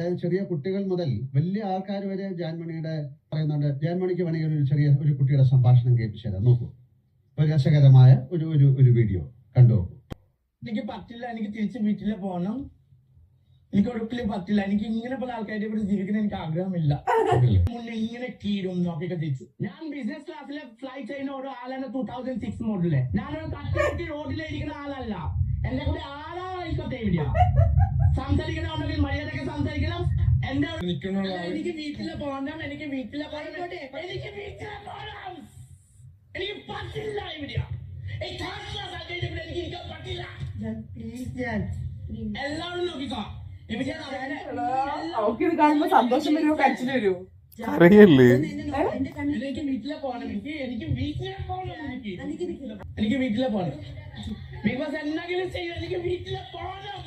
അതായത് ചെറിയ കുട്ടികൾ മുതൽ വലിയ ആൾക്കാർ വരെ ജാൻമണിയുടെ പറയുന്നുണ്ട് ജാൻമണിക്ക് വേണമെങ്കിൽ ഒരു ചെറിയ ഒരു കുട്ടിയുടെ സംഭാഷണം കേൾപ്പിച്ചു തരാം. നോക്കൂ. ഒരു രസകരമായ ഒരു ഒരു ഒരു വീഡിയോ കണ്ടു നോക്കൂ. എനിക്ക് പറ്റില്ല എനിക്ക് തിരിച്ച് വീട്ടിൽ പോകണം. എനിക്ക് ഒടുക്കലും പറ്റില്ല. എനിക്ക് ഇങ്ങനെ പല ആൾക്കാരുടെ ഇവിടെ ജീവിക്കുന്ന എനിക്ക് ആഗ്രഹമില്ല. മുന്നേ ഇങ്ങനെ കീഴും നോക്കിയൊക്കെ തിരിച്ചു. ഞാൻ ബിസിനസ് ക്ലാസ്സിലെ ഫ്ലൈറ്റ് ചെയ്യുന്ന ഒരു ആളാണ് ടൂ തൗസൻഡ് സിക്സ് മോഡലിൽ ഞാനൊരു കട്ടി റോഡിലിരിക്കുന്ന ആളല്ല. എന്റെ കൂടെ ആളായിക്കോട്ടെ ഇവിടെ സംസാരിക്കണമെങ്കിൽ മര്യാദയ്ക്ക് സംസാരിക്കണം. എനിക്ക് വീട്ടിലെ പോകണം എനിക്ക് വീട്ടിൽ പോകണം എനിക്ക് വീട്ടിലെ പോകണം എനിക്ക് പറ്റില്ല ഇവിടെ. എനിക്ക് ഇരിക്കാൻ പറ്റില്ല. എല്ലാവരും നോക്കിക്കോ. ഇവിടെ അവക്കിത് കാണുമ്പോ സന്തോഷം വരുമോ കരച്ചിൽ വരുമോ അറിയല്ലേ എനിക്ക് വീട്ടിലെ പോകണം എനിക്ക് എനിക്ക് വീട്ടിലെ പോകണം എനിക്ക്. എനിക്ക് വീട്ടിലെ പോകണം ബിഗ് ബോസ് എന്തെങ്കിലും ചെയ്യും എനിക്ക് വീട്ടിലെ പോകണം ആ പോവാം